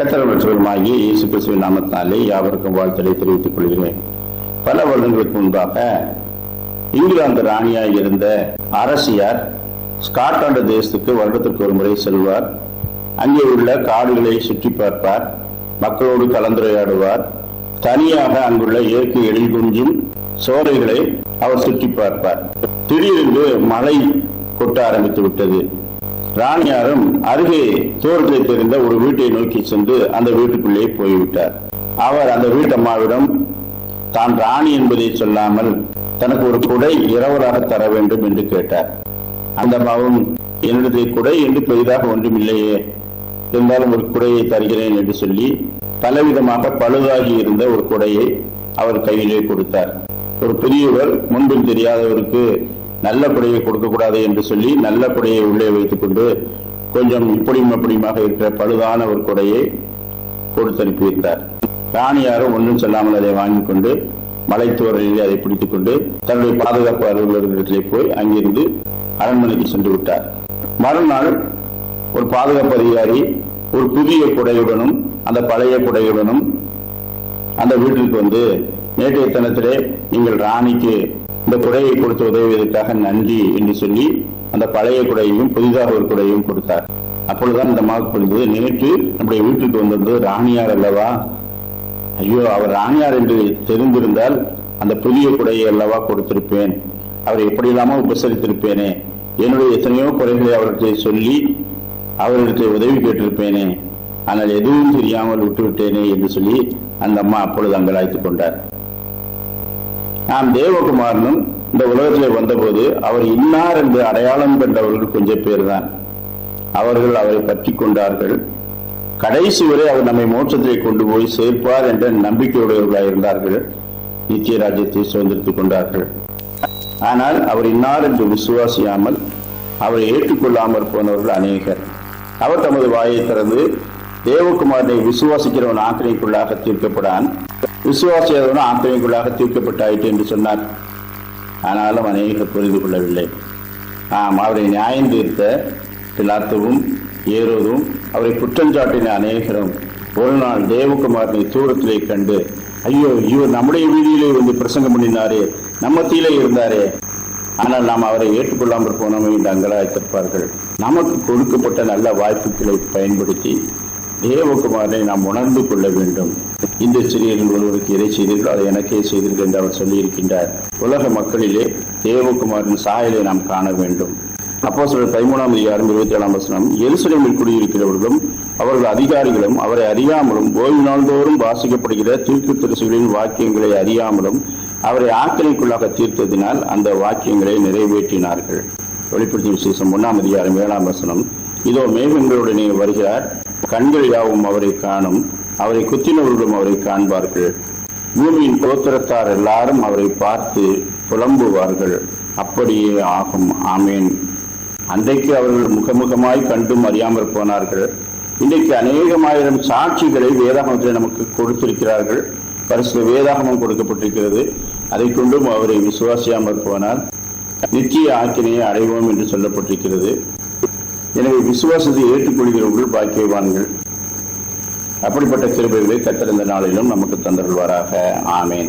கத்தரவற்றவருமாகிய இயேசு கிறிஸ்துவ நாமத்தினாலே யாவருக்கும் வாழ்த்தலை தெரிவித்துக் கொள்கிறேன். பல வருடங்களுக்கு முன்பாக இங்கிலாந்து ராணியாக இருந்த அரசியார் ஸ்காட்லாந்து தேசத்துக்கு வருடத்திற்கு ஒரு முறை செல்வார். அங்கே உள்ள காடுகளை சுற்றி பார்ப்பார். மக்களோடு கலந்துரையாடுவார். தனியாக அங்குள்ள இயற்கை எழில் குஞ்சும் சோலைகளை அவர் சுற்றி பார்ப்பார். திடீரென்று மழை கொட்ட ஆரம்பித்து விட்டது. ராணியாரும் அருகே தோற்றை தெரிந்த ஒரு வீட்டை நோக்கி சென்று அந்த வீட்டுக்குள்ளே போய்விட்டார். அவர் அந்த வீட்டம்மாவிடம் தான் ராணி என்பதை சொல்லாமல் தனக்கு ஒரு குடை இரவலாக தர வேண்டும் என்று கேட்டார். அந்த அம்மாவும் என்னுடைய குடை என்று பெரிதாக ஒன்றுமில்லையே. இருந்தாலும் ஒரு குடையை தருகிறேன் என்று சொல்லி பலவிதமாக பழுதாகி இருந்த ஒரு குடையை அவர் கையிலே கொடுத்தார். ஒரு பெரியவர் முன்பின் தெரியாதவருக்கு நல்ல குடையை கொடுக்கக்கூடாது என்று சொல்லி நல்ல குடையை உள்ளே வைத்துக் கொண்டு கொஞ்சம் இப்படியும் அப்படியுமாக இருக்கிற பழுதான ஒரு குடையை கொடுத்தனுப்பியிருந்தார் ராணியாரும் ஒன்றும் சொல்லாமல் அதை வாங்கிக் கொண்டு மலைத்தோரலில் அதை பிடித்துக் கொண்டு தன்னுடைய பாதுகாப்பு அலுவலகத்திலே போய் அங்கிருந்து அரண்மனைக்கு சென்று விட்டார். மறுநாள் ஒரு பாதுகாப்பு அதிகாரி ஒரு புதிய குடையுடனும் அந்த பழைய குடையுடனும் அந்த வீட்டிற்கு வந்து நேற்றைய தினத்திலே நீங்கள் ராணிக்கு இந்த குடையை கொடுத்து உதவியதற்காக நன்றி என்று சொல்லி அந்த பழைய குடையையும் புதிதாக ஒரு குடையையும் கொடுத்தார். அப்பொழுதுதான் இந்த மாவுக்கு புரிந்தது. நேற்று நம்முடைய வீட்டுக்கு வந்திருந்தது ராணியார் அல்லவா? ஐயோ அவர் ராணியார் என்று தெரிந்திருந்தால் அந்த புதிய குடையை அல்லவா கொடுத்திருப்பேன். அவரை எப்படி இல்லாம உபசரித்திருப்பேனே. என்னுடைய எத்தனையோ குறைகளை அவர்கிட்ட சொல்லி அவர்களுக்கு உதவி கேட்டிருப்பேனே. ஆனால் எதுவும் தெரியாமல் விட்டுவிட்டேனே என்று சொல்லி அந்த அம்மா அப்பொழுது அங்கலாய்த்துக் கொண்டார். நாம் தேவகுமாரனும் இந்த உலகத்திலே வந்தபோது அவர் இன்னார் என்று அடையாளம் கண்டவர்கள் கொஞ்சம் பேர் தான் அவர்கள் அவரை பற்றி கொண்டார்கள். கடைசி வரை அவர் நம்மை மோட்சத்திலே கொண்டு போய் சேர்ப்பார் என்ற நம்பிக்கையுடையவர்களாக இருந்தார்கள். நித்திய ராஜ்யத்தை சுதந்திரத்துக் கொண்டார்கள். ஆனால் அவர் இன்னார் என்று விசுவாசியாமல் அவரை ஏற்றுக்கொள்ளாமல் போனவர்கள் அநேகர். அவர் தமது வாயை திறந்து தேவகுமாரனை விசுவாசிக்கிறவன் ஆக்கிரைக்குள்ளாக தீர்க்கப்படான். விசுவாசியாதவன் ஆக்கிரைக்குள்ளாக தீர்க்கப்பட்டாயிற்று என்று சொன்னார். ஆனாலும் அநேகர் புரிந்து கொள்ளவில்லை. ஆம் அவரை நியாயம் தீர்த்த பிலாத்துவும் ஏரோதும் அவரை குற்றஞ்சாட்டின அநேகரும் ஒரு நாள் தேவகுமாரனை தூரத்திலே கண்டு ஐயோ இவர் நம்முடைய வீதியிலே வந்து பிரசங்கம் பண்ணினாரே நம்ம மத்தியிலே இருந்தாரே. ஆனால் நாம் அவரை ஏற்றுக்கொள்ளாமல் போனோமே என்று அங்கலாய்த்திருப்பார்கள். நமக்கு கொடுக்கப்பட்ட நல்ல வாய்ப்புகளை பயன்படுத்தி தேவகுமாரனை நாம் உணர்ந்து கொள்ள வேண்டும். இந்த சிறியர்கள் ஒருவருக்கு இதை செய்தீர்கள் அதை எனக்கே செய்தீர்கள் என்று அவர் சொல்லியிருக்கின்றார். உலக மக்களிலே தேவகுமாரின் சாயலை நாம் காண வேண்டும். அப்போ சில பதிமூணாம் அதிகாரம் இருபத்தி ஏழாம் வசனம் எருசலேமில் குடியிருக்கிறவர்களும் அவர்கள் அதிகாரிகளும் அவரை அறியாமலும் ஓய்வு நாள்தோறும் வாசிக்கப்படுகிற தீர்க்கு திருசுகளின் வாக்கியங்களை அறியாமலும் அவரை ஆக்கிரமிக்குள்ளாக தீர்த்ததினால் அந்த வாக்கியங்களை நிறைவேற்றினார்கள். வெளிப்படுத்தி விசேஷம் ஒன்னாம் அதிகாரம் ஏழாம் வசனம் இதோ மேகங்களுடனே வருகிறார் கண்கள் யாவும் அவரை காணும் அவரை குத்தினவர்களும் அவரை காண்பார்கள். பூமியின் கோத்திரத்தார் எல்லாரும் அவரை பார்த்து புலம்புவார்கள். அப்படியே ஆகும். ஆமேன். அன்றைக்கு அவர்கள் முகமுகமாய் கண்டும் அறியாமற் போனார்கள். இன்றைக்கு அநேகமாயிரம் சாட்சிகளை வேதாகமத்தில் நமக்கு கொடுத்திருக்கிறார்கள். பரிசு வேதாகமம் கொடுக்கப்பட்டிருக்கிறது. அதை கொண்டும் அவரை விசுவாசியாமற் போனால் நித்திய ஆக்கினையை அடைவோம் என்று சொல்லப்பட்டிருக்கிறது. எனவே விசுவாசத்தை ஏற்றுக்கொள்கிறவர்கள் பாக்கியவான்கள். அப்படிப்பட்ட கிருபைகளை கத்திருந்த நாளிலும் நமக்கு தந்தருள்வாராக. ஆமேன்.